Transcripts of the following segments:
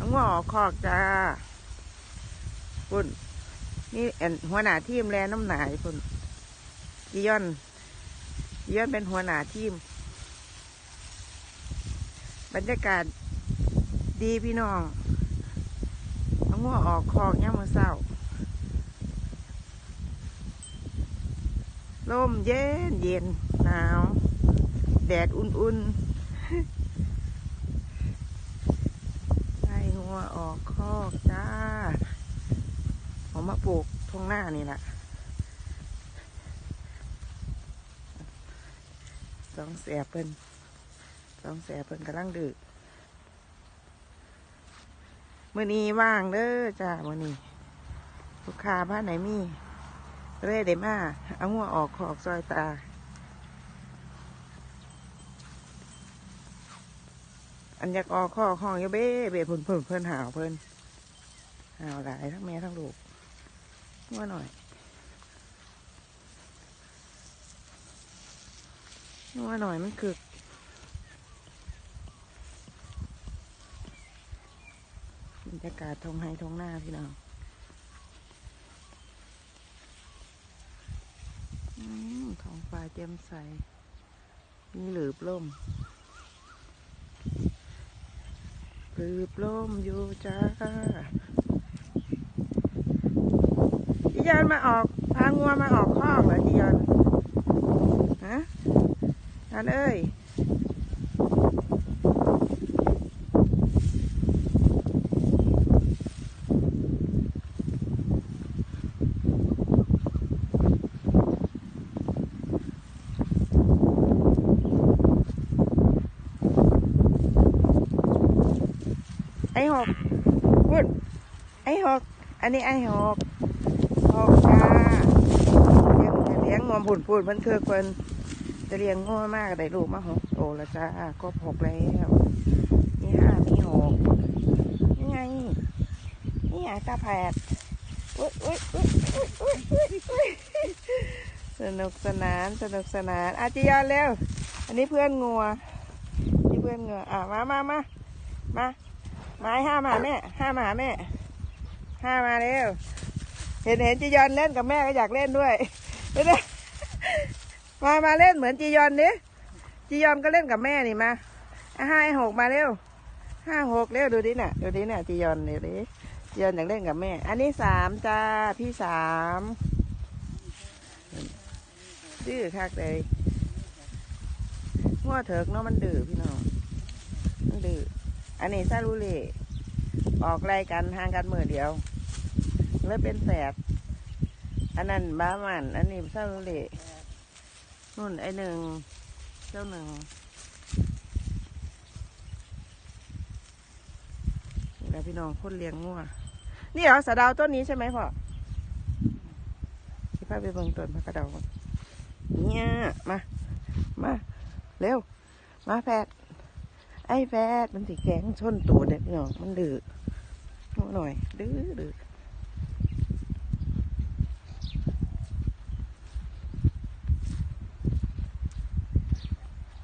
เอางัวออกคอกจ้าปุ่นนี่อันหัวหน้าทีมแลน้ำหนายปุ่นจียอนจียอนเป็นหัวหน้าทีม บรรยากาศดีพี่น้องเอางัวออกคอกย่ามมือเศร้าลมเย็นเย็นหนาว แดดอุ่นๆไล่งัว ออกคอกจ้าเอามาปลูกทงหน้านี่แหละสองแสบเพิ่นสองแสบเพิ่นกำลังดึกมื่อนี้ว่างเด้อจ้ามื่อนี้ลูกค้าบ้านไหนมีเร่ได้มาเอางัวออกคอกซอยตา อันอยากออกข้อห้องอยาเบ้เบ้เพิ่นเพิ่นเพิ่นหาวเพิ่นหาวหลายทั้งแม่ทั้งลูกว่าหน่อยว่าหน่อยมันคึกบรรยากาศทงไฮทงหน้าพี่น้องอืมท้องฟ้าแจ่มใส มีหลืบล่ม คืบลมอยู่จ้าจียอนมาออกพางัวมาออกคอกเหรอจียอนฮะอันเอ้ย ไอหกพูดไอหกอันนี้ไอหกหกจ้าเลี้ยงเลี้ยงงวมผุนผุนมันคือคนจะเลี้ยงงัวมากได้ลูกมาหกโตแล้วจ้าก็หกแล้วมีห้ามีหกนี่ไงนี่ไงตาแผดอุ๊ยอุ๊ยอุ๊ยอุ๊ยอุ๊ยอุ๊ยอุ๊ยสนุกสนานสนุกสนานอาจิยอนเร็ว อันนี้เพื่อนงัวนี่เพื่อนงัวอะมามามามา ไม้ห้ามาแม่ห้ามาแม่ห้ามาเร็วเห็นเห็นจียอนเล่นกับแม่ก็อยากเล่นด้วยไม่ได้มามาเล่นเหมือนจียอนนี้จียอนก็เล่นกับแม่นี่มาห้าหกมาเร็วห้าหกเร็วดูดิน่ะดูดิน่ะจียอนเดี๋ยวดิจียอนอยากเล่นกับแม่ อันนี้สามจ้าพี่สามดื้อคักเลยงัวเถิกเนาะมันดื้อพี่น้องมันดื้อ อันนี้ซาลูเล่ออกไล่กันห่างกันมือเดียว เลยเป็นแสบอันนั้นบ้ามัน อันนี้ซาลูเล่นุ่นไอหนึ่งเจ้าหนึ่งแหละพี่น้องคนเลี้ยงงัวนี่เหรอสะดาวต้นนี้ใช่ไหมพ่อที่พาไปเบิ่งต้นพระกระดาก่อนเนี่ยมา มา เร็ว มาแพทย์ ไอ้แฟดมันสิแข็งชนตัวเด็กเนาะมันดื้อหน่อย ดื้อดื้อ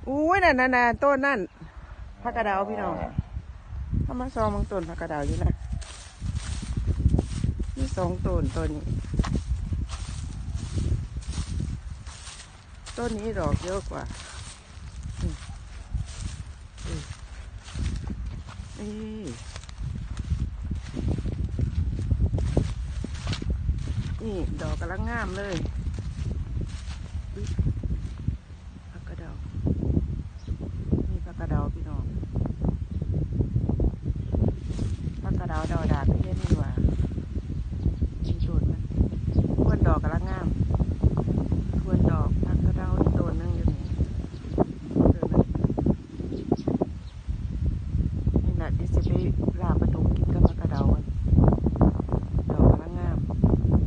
อุ้ยนั่นนั่นต้นนั่นผักกระดาวพี่น้องถ้ามาซองบางต้นผักกระดาวอยู่นะนี่สองต้นต้นนี้ต้นนี้ดอกเยอะกว่า นี่ ดอกกำลังงามเลย